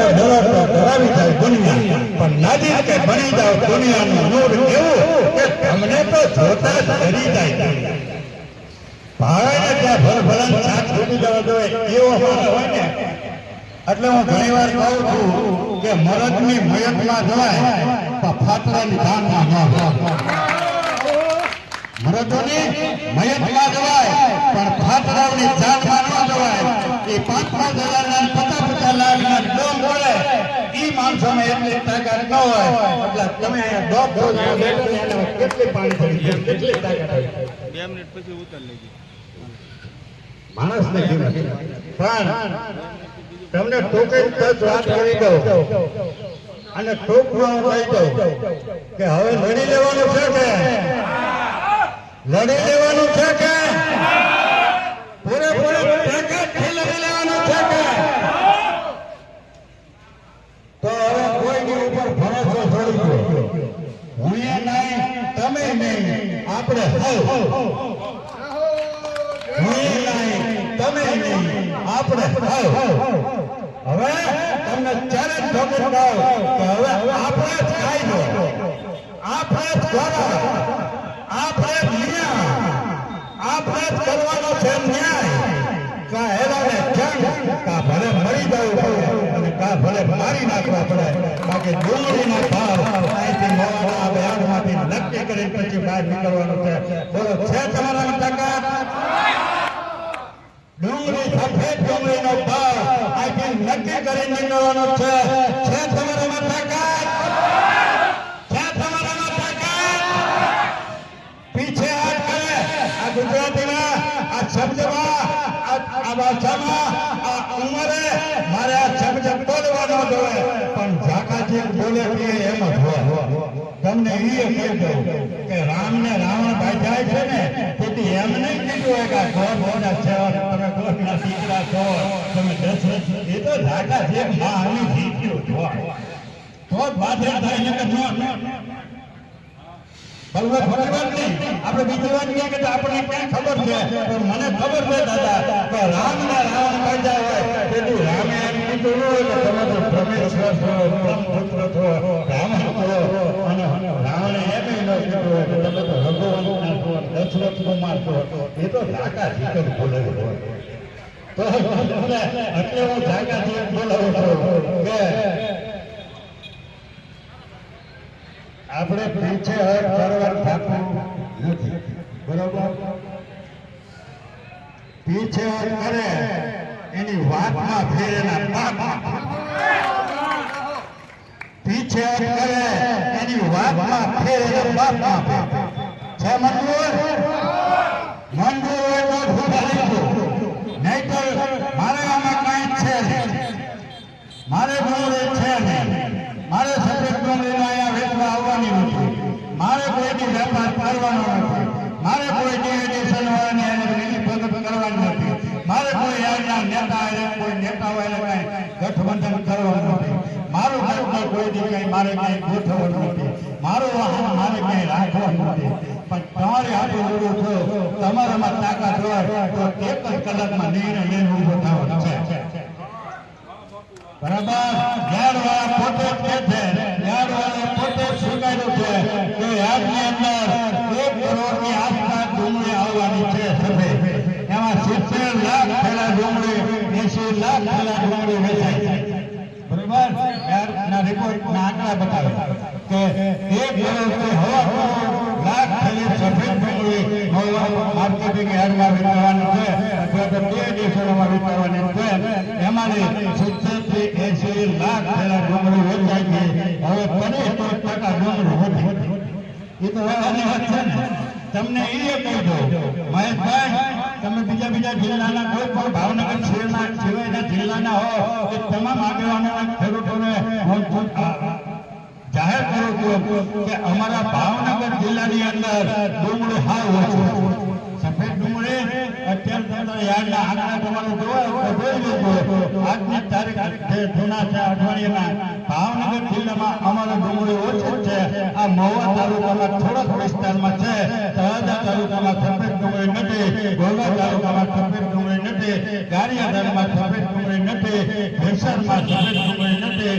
તો ડરો તો ડરાવી જાય દુનિયા. પણ નાજી કે બની જાવ દુનિયાનું નૂર એવું કે તમને તો જોતા ડરી જાય ભાવે ત્યાં ભરભરણ સાથ છૂટી જવા જોઈએ એવો હોય ને. એટલે હું ઘણી વાર કહું છું કે મરદની મયતમાં જવાય, પણ ફાતરાની દાનમાં ન જવાય મરદોની મયતમાં જવાય, પણ ફાતરાઓની જાનમાં ન જવાય. એ પાંચ પાંચ હજારના ને પચાસ પચાસ લાખના ડોમ બોલે માણસોને એટલી તાકાત ન હોય. એટલે તમે અહીંયા ડોબ ડોબ કેટલી પાણી પડી કેટલી તાકાત આવી બે મિનિટ પછી ઉતાર લેજો માણસને જીવન પણ તમને ટોકે જ વાત કરી દઉં. અને ટોકવા હું કહી દઉં કે હવે લડી લેવાનું છે કે? લડી લેવાનું છે કે પૂરેપૂરી તાકાતથી લડી લેવાનું છે કે તો હવે કોઈની ઉપર ભરોસો છોડી દો હું એ નહીં તમે નહીં આપણે સૌ હું નહીં તમે નહીં આપણે સૌ હવે તમને ચારે જ ઠોકર કહું કે હવે આપણે જ કાયદો આપણે જ ગૌરવ આપણે જ નિયમ આપણે જ કરવાનો છે ન્યાય. કા હેરાને જંગ કા ભલે મરી જવું પડે અને કા ભલે મારી નાખવા પડે. બાકી ડુંગળીનો ભાવ અહીંથી મોવાના બયાનમાંથી નક્કી કરી પછી બહાર નીકળવાનો છે. બોલો, છે તમારા તાકાત ડુંગળી સફેદ ડુંગળીનો ભાવ અહીંથી નક્કી કરી નીકળવાનો છે છે તમારામાં તાકાત છે તમારામાં તાકાત પીછે હાથ કરે આ ગુજરાતીમાં આ શબ્દમાં આ આ ભાષામાં આ ઉંમરે મારે આ શબ્દ બોલવાનો જ હોય પણ ઝાકા જે બોલે કે એમ જ હોય તમને એ કહી દઉં કે રામને રાવણ ભાઈ જાય છે ને, તેથી એમ નહીં કીધું હોય કે ગોળ ગોળના સેવા તમે ગોળના દીકરા છો, તમે દશરથ એ તો ઝાકા જે માં જીત્યું છો. તો જ વાત થાય ને. કે ન ખબર છે, પણ મને ખબર છે દાદા રામ ને રાવણ હોય, તેથી રામે તમે તો પરમેશ્વર છો છો રામ છો આપણે પીછે હર ફરવા થાકવું નથી. બરોબર? પીછે હર કરે એની વાતમાં ફેરેલા પાપમાં પીછે કરે એની વાતમાં ફેર બાપમાં ફેર. છે મંજૂર હોય તો ભૂલા લીધું નહીતર મારે આમાં કાંઈ છે નહીં મારે ડુંગળી છે નહીં મારે સફેદ ડુંગળીનો અહીંયા વેચવા આવવાની નથી મારે કોઈની વેપાર કરવાનો નથી મારે કોઈ ડિવિડેશન વાળાને એને એની ભગત કરવાની નથી મારે કોઈ યાદના નેતા એને કોઈ નેતા હોય એને કાંઈ ગઠબંધન કરવાનું નથી મારું ઘરમાં કોઈ દી કાંઈ મારે કઈ ગોઠવવાનું નથી. મારો વાહન મારે કઈ રાખવો નથી. પણ તમારે આપણે જોડું છો તમારામાં તાકાત હોય તો એક જ કલાકમાં નિર્ણય લઈને થવાનો છે. બરાબર? યાર વાળા પોતે કહે છે યાર વાળા પોતે જ સ્વીકાર્યું છે કે યાદની અંદર એક કરોડની આસપાસ ડુંગળી આવવાની છે સફેદ એમાં સિત્તેર લાખ થેલા ડુંગળી એસી લાખ થેલા ડુંગળી વેચાય છે બરાબર આંકડા બતાવે કે એક કરોડથી હવા લાખ થેલી સફેદ ડુંગળી માર્કેટિંગ યાર્ડમાં વેચાવાની છે. અથવા તો બે દેશોમાં વેચાવાની છે. એમાંથી સિત્તેરથી એસી લાખ થેલા ડુંગળી વેચાય છે. હવે પચીસ ટકા ડુંગળી વધી. એ તો વાતની વાત છે ને? તમને એ કહી દો મહેશભાઈ, તમે બીજા બીજા જિલ્લાના કોઈ પણ ભાવનગર તમામ આગેવાનો ખેડૂતોને જાહેર કરું છું કે અમારા ભાવનગર જિલ્લાની અંદર ડુંગળી હાવ ઓછું સફેદ ડુંગળી અઠવાડિયાના. ભાવનગર જિલ્લામાં અમારો ડુંગળી ઓછું છે. આ મહુવા તાલુકામાં વિસ્તારમાં છે. સફેદ ડુંગળી નથી. ગોગા તાલુકામાં સફેદ ગારિયાધારમાં સફેદ ડુંગળી નથી ભેસરમાં સફેદ ડુંગળી નથી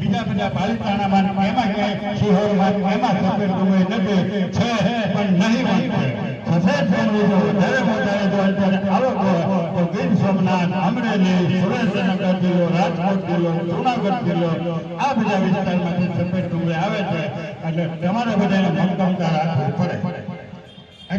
બીજા બધા પાલિતાણામાં એમાં ક્યાંય શિહોરમાં એમાં સફેદ ડુંગળી નથી છે પણ નહીં વાંચે. આ બધા વિસ્તારમાંથી સફેદ આવે છે. એટલે તમારે બધાને મક્કમતા રાખવું પડે.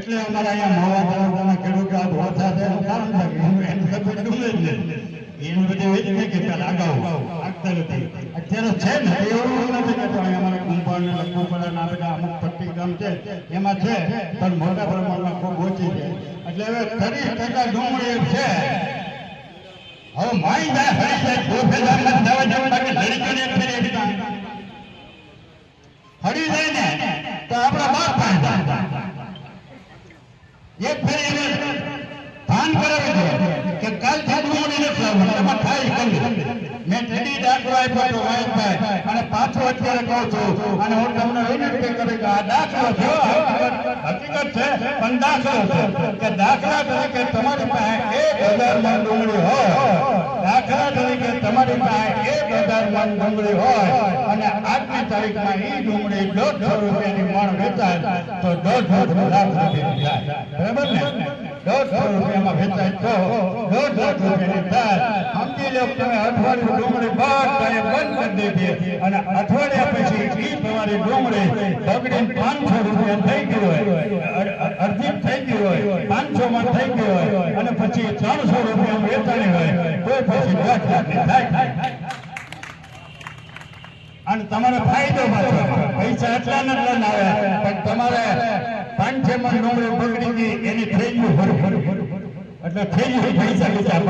એટલે અમારા અહીંયા મહુવા તાલુકાના ખેડૂતો આ ધોળા છે એનું કારણ છે કે એનું એનું સફેદ ડુંગળી જ નહીં એનું બધું એ જ નહીં કે પેલા અગાઉ આગતા નથી અત્યારે છે ને એવું નથી કે તો અહીંયા અમારા કુંભાર ને લખુપડા આ બધા અમુક પટ્ટી ગામ છે એમાં છે પણ મોટા પ્રમાણમાં ખૂબ ઓછી છે એટલે હવે ત્રીસ ટકા ડુંગળી છે હવે માઈ જાય હરી જાય ગોફે જાય દવા જવા બાકી લડી કરીને એક ફેરી એકતા હરી એને ભાન કરાવી દો કે કાલ ડુંગળી નથી લાવવાની એમાં થાય કંઈ મેં ટેડી દાખલો આપ્યો તો મહેશભાઈ કહું છું. અને હું તમને વિનંતી કરું કે આ દાખલો છે. હકીકત છે, પણ દાખલો છે. કે દાખલા તરીકે તમારી પાસે એક હજાર મન ડુંગળી હોય. દાખલા તરીકે તમારી પાસે એક હજાર મન ડુંગળી હોય. અને આજની તારીખમાં એ ડુંગળી દોઢસો રૂપિયાની મણ વેચાય, તો દોઢ લાખ રૂપિયા દોઢ થઈ ગયો હોય. અને પછી ત્રણસો રૂપિયા વેચાણી હોય. તો પછી થાય. અને તમારો ફાયદો પૈસા એટલા ને એટલા ના આવે પણ તમારે પાંચ છ મણ ડુંગળી બગડી ગઈ, એની ભરું ભરું ભરું એટલે થઈ ગયું પૈસા બીજા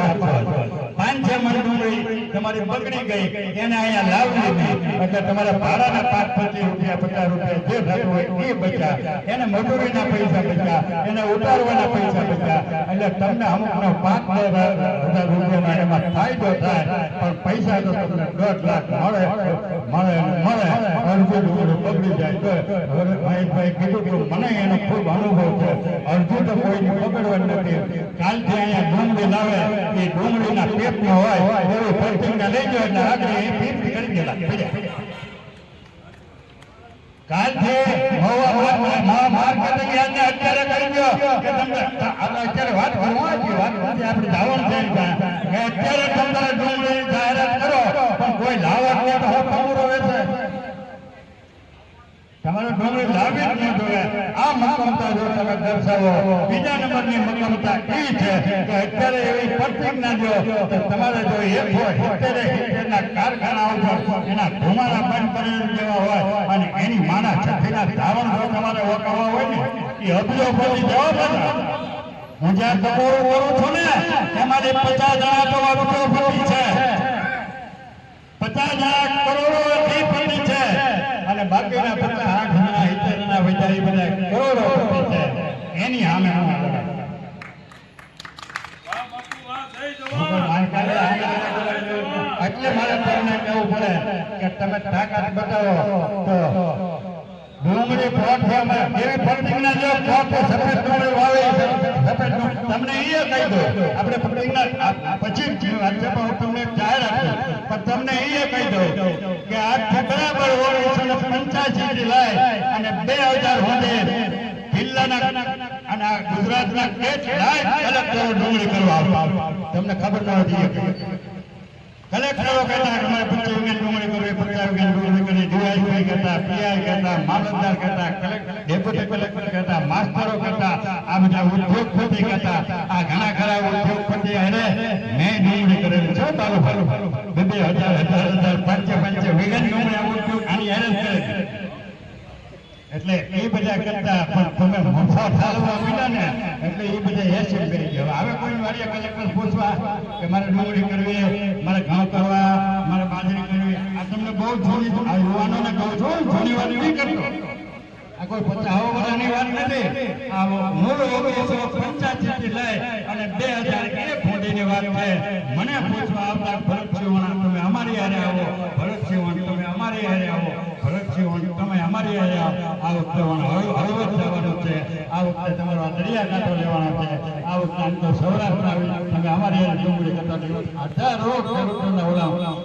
પાંચ મણ ડુંગળી તમારી પકડી ગઈ, એને અહીંયા લાવી દીધી એટલે તમારે ભાડાના પાંચ પચીસ રૂપિયા, પચાસ રૂપિયા જે થતું હોય એ બચ્યા. એને મજૂરીના પૈસા બચ્યા, એને ઉતારવાના પૈસા બચ્યા. એટલે તમને અમુકનો પાંચ હજાર રૂપિયાનો એમાં ફાયદો થાય, પણ પૈસા તો તમને દોઢ લાખ મળે મળે મળે, અર્જુન બગડી જાય. તો મહેશભાઈ કીધું કે મને એનો ખૂબ અનુભવ છે. અર્જુન તો કોઈને પકડવાનું નથી. કાલથી અહીંયા ડુંગળી લાવે. એ ડુંગળીના પેટમાં હોય, એવું ફરતીને લઈ જાઓ એટલે આગળ એ પીટ કરી દેલા. કાલથી મહુવા માર્કેટિંગ યાદને અત્યારે કરી દો કે તમને આપણે અત્યારે વાત કરવા છીએ વાત છે તમારે તો જ છે અત્યારે એવી તમારે જો એક હોય, અત્યારે હિટેરના એના ધુમાડા બંધ કરી હોય અને એની માના છઠ્ઠીના ધાવણ જો તમારે વકાવવા હોય ને એ જવા બધા હું જ્યાં ટકોરો કરું છું ને એમાંથી પચાસ જણા તો છે પચાસ હજાર કરોડો છે અને બાકીના પચાસ આઠ જણા જણા એ બધા કરોડો પડી છે એની સામે અમે એટલે મારે તમને કહેવું પડે કે તમે તાકાત બતાવો તો ડુંગળી પ્લેટફોર્મ એવી પ્રતિજ્ઞા જો પ્લોટ સફેદ ડુંગળી વાવે સફેદ તમને એ કહી દો. આપણે આ- પછી પણ તમને જાહેરાત પણ તમને એ કહી દો કે આજથી બરાબર ઓગણીસો પંચ્યાસી થી લઈ અને બે હજાર સુધી જિલ્લાના અને ગુજરાતના કેટલાય કલેક્ટરો ડુંગળી કરવા. તમને ખબર ન હતી કલેક્ટરો કહેતા અમારે પચીસ વીઘા ડુંગળી કરવી વીઘા ડુંગળી કરવી ડીવાયસપી કહેતા પીઆઈ કહેતા મામલતદાર કહેતા ડેપ્યુટી કલેક્ટર કહેતા, માસ્ટરો કહેતા, આ બધા ઉદ્યોગપતિ કહેતા, આ ઘણા ખરા ઉદ્યોગપતિ એને મેં ડુંગળી કરેલી છે તારું બે હજાર હજાર હજાર, પંચે પંચે વિગન ડુંગળી આ ઉદ્યોગ આની હેરાન કરેલી એટલે એ બધા કરતા પણ તમે મફા ઠાલવા મીડા ને, એટલે એ બધા હેસિયત કરી ગયા. હવે કોઈ વાળીએ કલેક્ટર પૂછવા કે મારે ડુંગળી કરવી, મારે ઘઉં કરવા, મારે બાજરી કરવી. આ તમને બહુ જૂની આ યુવાનોને કહું છું જૂની વાત નહીં કરતો. આ કોઈ પચાવો બધાની વાત નથી. આ મૂળ ઓગણીસો પંચ્યાસી થી લઈ અને બે હજાર એક સુધીની વાત છે. મને પૂછવા આવતા ભરત સિંહોણા તમે અમારી હારે આવો ભરત સિંહોણ તમે અમારી હારે આવો. ભરત સિંહોણ તમે અમારી છે. આ વખતે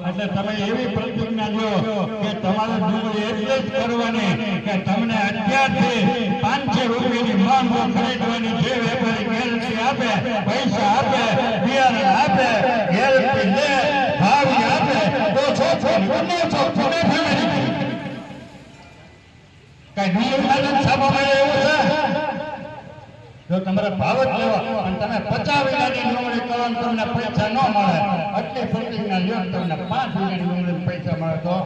એટલે તમે એવી પ્રતિજ્ઞા લો કે તમારે ડુંગળી એટલે જ કરવાની કે તમને અત્યારથી પાંચસો રૂપિયાની માંગ ખરીદવાની જે વેપારી ગેરંટી આપે, પૈસા આપે, બિયારણ આપે, ગેરંટી લે, ભાવી આપે, તો છો છો છો કઈ ડુંગળી માલન છાપા મળે એવું છે. જો તમારે ભાવ જ લેવા અને તમે પચાસ વીઘાની ડુંગળી કરો તમને પૈસા ન મળે. આટલી પ્રતિજ્ઞા લ્યો તમને પાંચ વીઘાની ડુંગળી પૈસા મળે તો.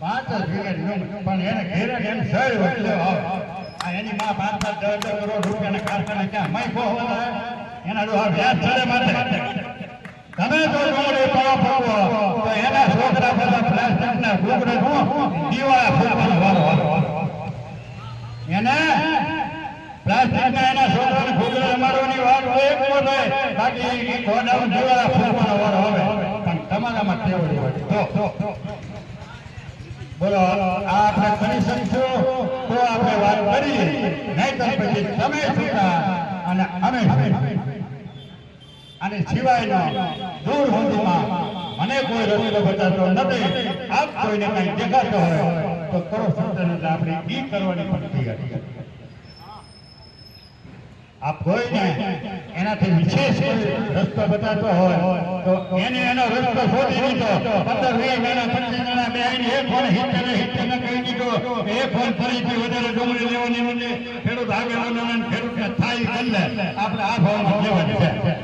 પાંચ જ વીઘાની ડુંગળી, પણ એને ઘેરે ને એને સહી આ એની માં પાંચ પાંચ દસ દસ કરોડ રૂપિયાના કારખાના ક્યાં માઈ બહુ એના જો આ વ્યાજ ચડે માટે તમે જો ડુંગળી પાવા ફરવો, તો એના છોકરા બધા પ્લાસ્ટિકના ઘૂઘરે શું દિવાળા ફૂલવાનો વારો વારો એને પ્લાસ્ટિકના એના છોકરાને બોલો આ આપણે કરી શકશું તો આપણે વાત કરી નહીં તો પછી તમે છૂટા અને અમે અને સિવાયનો દૂર સુધીમાં મને કોઈ રસ્તો બતાવતો નથી આપ કોઈને કઈ દેખાતો હોય તો કરો સૂચન આપણે ઈ કરવાની પણ તૈયારી કોઈ કોઈને એનાથી વિશેષ રસ્તો બતાતો હોય. તો એને એનો રસ્તો શોધી દીધો પંદર વીસ મહિના પચીસ મહિના બેહીને એ ફોન હિતને હિતને કહી દીધો. એ ફોન ફરીથી વધારે ડુંગળી લેવાની મને ખેડૂત આગેવાનો ખેડૂત ખેડૂતને થાય કરી આપણે આ ભાવમાં લેવા છે.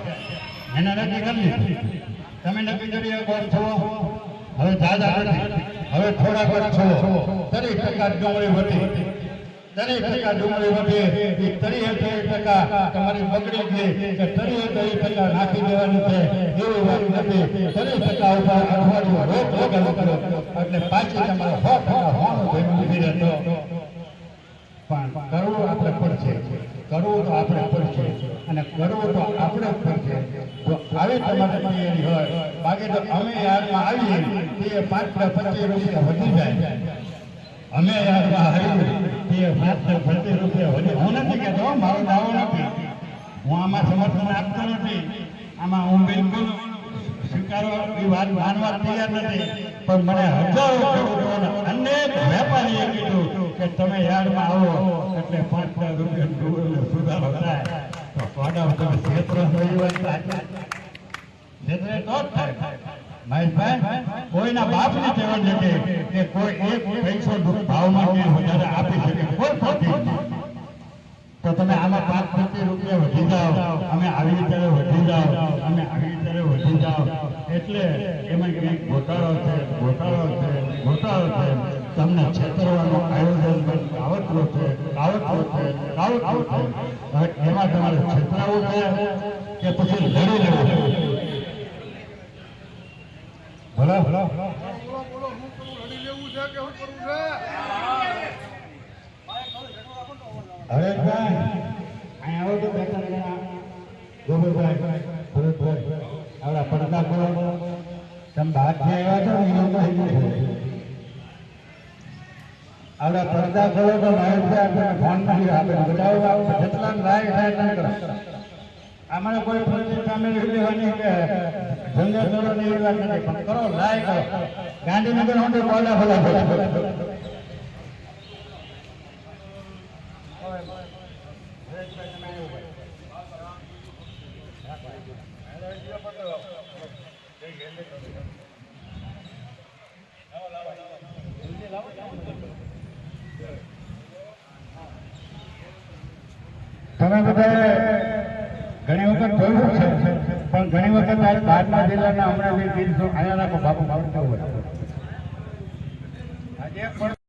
એને નક્કી કરી લીધું. તમે નક્કી કરી એમ છો? હવે જાજા નથી. હવે થોડાક જ છો. ત્રીસ ટકા ડુંગળી વધી. ત્રીસ ટકા ડુંગળી વધે એ ત્રીસ ટકા તમારી બગડી છે કે ત્રીસ ત્રીસ ટકા નાખી દેવાની છે એવી વાત નથી. ત્રીસ ટકા ઉપર અઠવાડિયું રોગ લગાડવો એટલે પાછી તમારે સો ટકા હોવાનું ભેગું ઊભી રહેતો. પણ કરવું આપણે પડશે. કરવું તો આપણે પડશે. અને કરવું તો આપણે પડશે. જો આવી તમારે તૈયારી હોય, બાકી તો અમે યાદમાં આવીએ, તે પાંચ પચીસ રૂપિયા વધી જાય. અમે યાદમાં આવીએ વધી હું નથી કહેતો મારો દાવો નથી. હું આમાં સમર્થન આપતો નથી. આમાં હું બિલકુલ સ્વીકારવા વાત માનવા તૈયાર નથી. પણ મને હજારો ખેડૂતોને વેપારીએ કીધું કે તમે યાર્ડમાં આવો, એટલે પાંચ રૂપિયા સુધારો થાય. તો પાડા તમે ક્ષેત્ર થાય. મહેશભાઈ કોઈના બાપની કહેવત નથી કે કોઈ એક પૈસો ભાવમાં કે વધારે આપી શકે, કોઈ ખોટી તો તમે આમાં પાંચ પચીસ રૂપિયા વધી જાઓ, અમે આવી રીતે વધી જાઓ, અમે આવી રીતે વધી જાઓ. એટલે એમાં ક્યાંક ઘોટાળો છે ઘોટાળો છે ઘોટાળો છે. તમને છેતરવાનું આયોજન કાવતરો છે કાવતરો છે કાવતરો છે. એમાં તમારે છેતરાવું છે કે પછી લડી લેવું ભલે અહીંયા આવો તો બેઠા બેઠા ગોબરભાઈ ભરતભાઈ આવડા પડદા ખોલો. તમે બહારથી આવ્યા છો એનો કઈ પડદા ખોલો તો મહેશભાઈ આપણને ફોન નથી આપે. બતાવો જેટલા લાયક થાય એટલા કરો. અમારે કોઈ પ્રતિ સામે લેવાની કે વાત નથી પણ કરો લાયક કરો ગાંધીનગર હું બોલા ભલા ભલા તમે બધા ઘણી વખત જોયું છે. પણ ઘણી વખત બહારના જિલ્લાના હમણાં જે ગીર છો અહીંયા રાખો બાપુ કેવું હોય? આજે